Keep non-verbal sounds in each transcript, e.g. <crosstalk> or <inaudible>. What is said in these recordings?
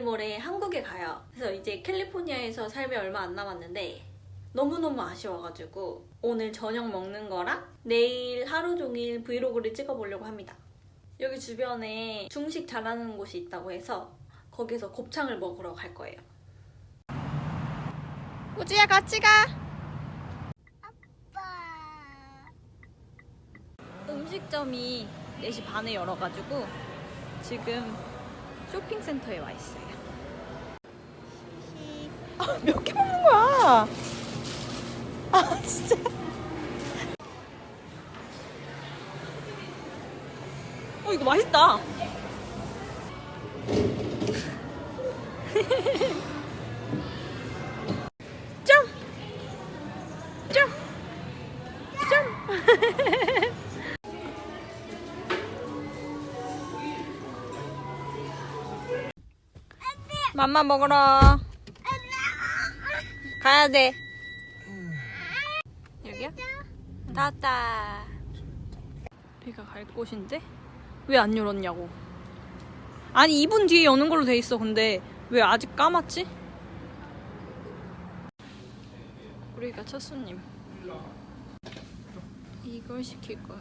내일 모레 한국에 가요. 그래서 이제 캘리포니아에서 삶이 얼마 안 남았는데 너무너무 아쉬워가지고 오늘 저녁 먹는 거랑 내일 하루 종일 브이로그를 찍어보려고 합니다. 여기 주변에 중식 잘하는 곳이 있다고 해서 거기서 곱창을 먹으러 갈 거예요. 우지야 같이 가! 음식점이 4시 반에 열어가지고 지금 쇼핑센터에 와 있어요. 아, 몇 개 먹는 거야? 아, 진짜. 어, 이거 맛있다. 점! 점! 점! 맘마 먹으러 가야 돼. 여기야? 닫았다. 우리가 갈 곳인데 왜 안 열었냐고. 아니 2분 뒤에 여는 걸로 돼 있어. 근데 왜 아직 까맣지? 우리가 첫 손님. 이걸 시킬 거야.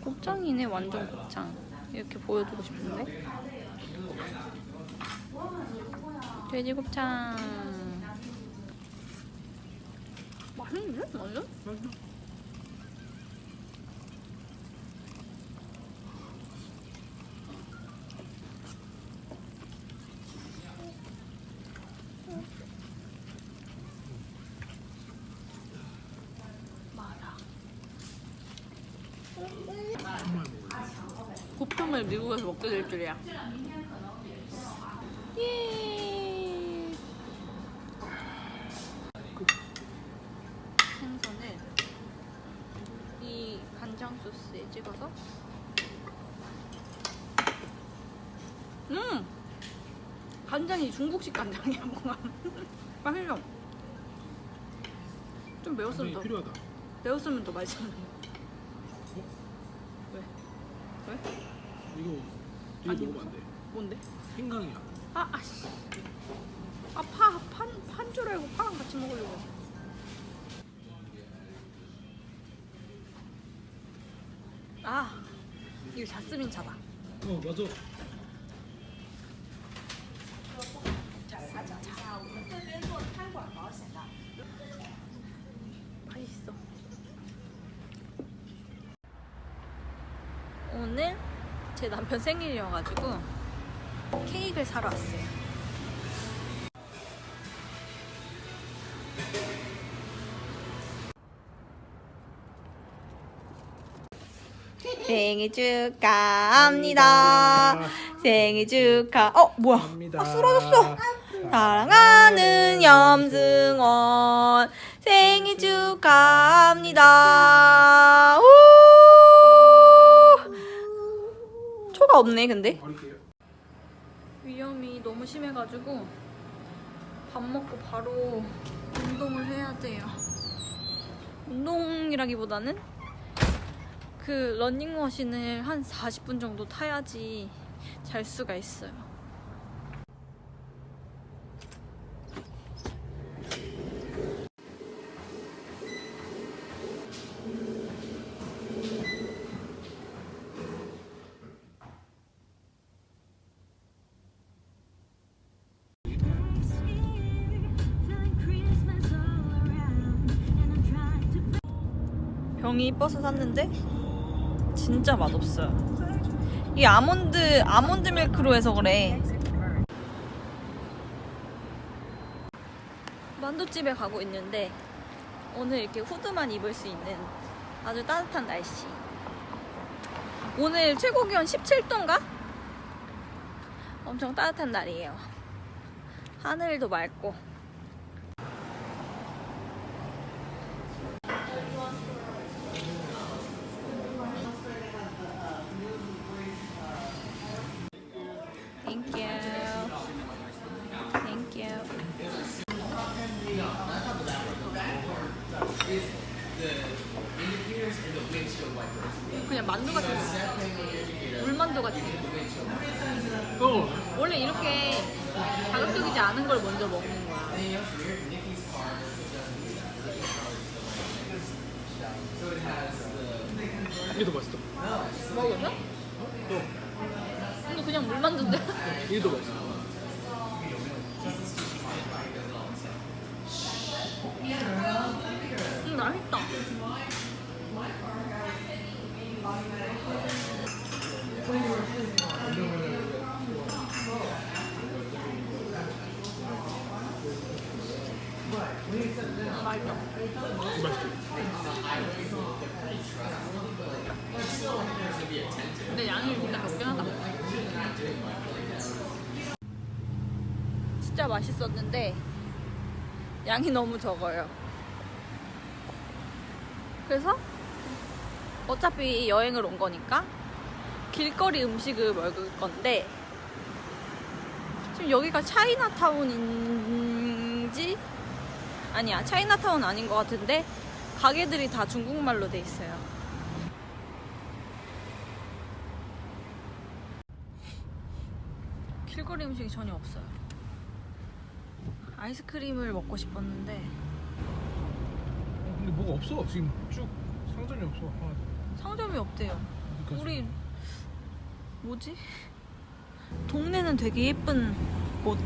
곱창이네 완전 곱창 이렇게 보여주고 싶은데 돼지 곱창 맛있는데? 완전? 맞아 곱창을 미국에서 먹게 될 줄이야. 예. 생선을 이 간장 소스에 찍어서 음 간장이 중국식 간장이야 뭔가 맛있어. 좀 매웠으면 더 필요하다. 매웠으면 더 맛있었는데. 왜? 왜? 이거 이거 아니, 먹으면 안 돼. 뭔데? 생강이야. 아, 아씨. 아, 파, 판, 판줄 알고 파랑 같이 먹으려고. 아, 이거 자스민 차다. 어 맞아. 맛있어. 오늘 제 남편 생일이어가지고 케이크를 사러 왔어요. 생일 축하합니다. 생일 축하. 어 뭐야? 아 쓰러졌어. 사랑하는 염승원 생일 축하합니다. 초가 없네 근데. 버릴게요. 위험이 너무 심해가지고 밥 먹고 바로 운동을 해야 돼요. 운동이라기보다는 그 러닝머신을 한 40분 정도 타야지 잘 수가 있어요. 병이 이뻐서 샀는데 진짜 맛없어요. 이 아몬드 아몬드 밀크로 해서 그래. 만두집에 가고 있는데 오늘 이렇게 후드만 입을 수 있는 아주 따뜻한 날씨. 오늘 최고 기온 17도인가? 엄청 따뜻한 날이에요. 하늘도 맑고. Thank you. Thank you. 그냥 만두 같은 거. 물만두 같은 거. 어. 원래 이렇게 자극적이지 않은 걸 먼저 먹는 거야. 이게 더 맛있다. 먹어서? 이거 그냥 물만두인데? 이게 더 맛있어. 음, 맛있다. 맛있다. 맛있지. 근데 양이 진짜 적긴 하다. 진짜 맛있었는데 양이 너무 적어요. 그래서 어차피 여행을 온 거니까 길거리 음식을 먹을 건데 지금 여기가 차이나타운인지 아니야 차이나타운 아닌 것 같은데 가게들이 다 중국말로 돼 있어요. 길거리 음식이 전혀 없어요. 아이스크림을 먹고 싶었는데 어, 근데 뭐가 없어. 지금 쭉 상점이 없어. 하나도. 상점이 없대요. 어디까지? 우리 뭐지? 동네는 되게 예쁜 곳.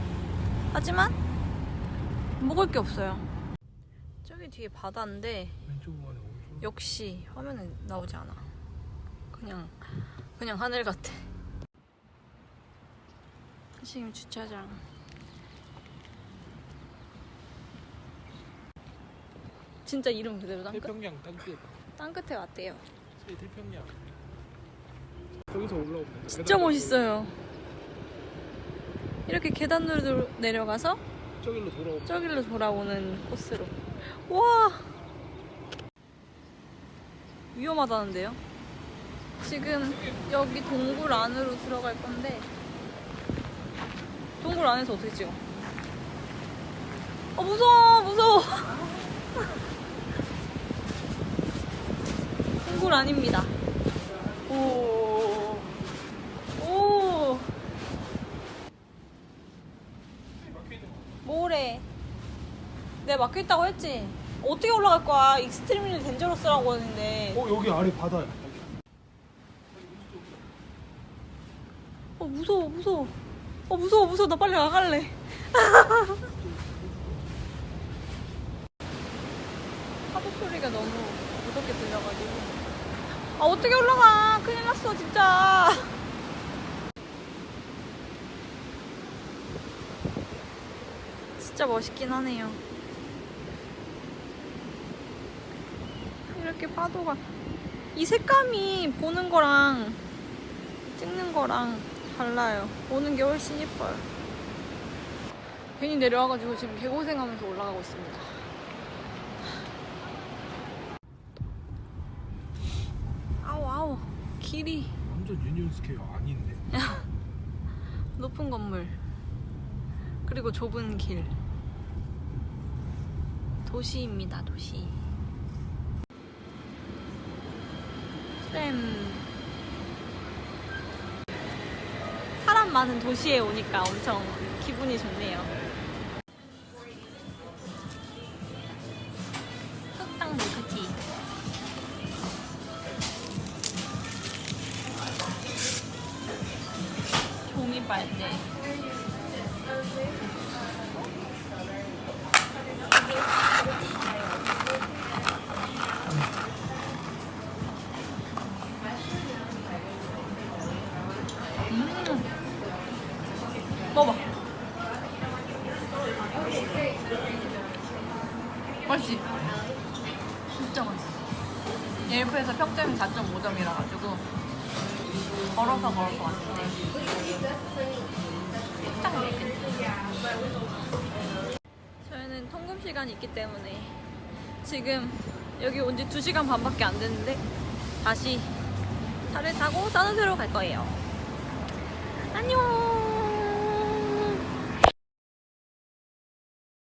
하지만 먹을 게 없어요. 저기 뒤에 바다인데 왼쪽으로 가네. 오른쪽. 역시 화면에 나오지 않아. 그냥 그냥 하늘 같아. 지금 주차장. 진짜 이름 그대로 땅끝 태평양 땅끝. 땅끝에 왔대요. 새 태평양. 여기서 올라오면 진짜 멋있어요. 이렇게 계단으로 내려가서 저길로 돌아오면 저길로 돌아오는 코스로. 와! 위험하다는데요? 지금 여기 동굴 안으로 들어갈 건데 동굴 안에서 어떻게 찍어? 어 무서워 무서워 <laughs> 동굴 아닙니다 오 오. 뭐래? 내가 막혀 있다고 했지. 어떻게 올라갈 거야? 익스트림리 덴저러스라고 했는데. 어 여기 아래 바다야. 어 무서워 무서워. 어 무서워 무서워 나 빨리 나갈래. <laughs> 파도 소리가 너무 무섭게 들려가지고. 아 어떻게 올라가? 큰일 났어 진짜. <laughs> 진짜 멋있긴 하네요. 이렇게 파도가 이 색감이 보는 거랑 찍는 거랑 달라요. 보는 게 훨씬 예뻐요. 괜히 내려와가지고 지금 개고생하면서 올라가고 있습니다. 아우 아우 길이. 완전 유니온 스퀘어 아닌데. <laughs> 높은 건물. 그리고 좁은 길. 도시입니다 도시. 트램 사람 많은 도시에 오니까 엄청 기분이 좋네요 평점이 4.5점이라 가지고 걸어서 걸어서 왔는데 딱 밀크티. 저희는 통금 시간이 있기 때문에 지금 여기 온 지 2시간 반밖에 안 됐는데 다시 차를 타고 산호세로 갈 거예요. 안녕!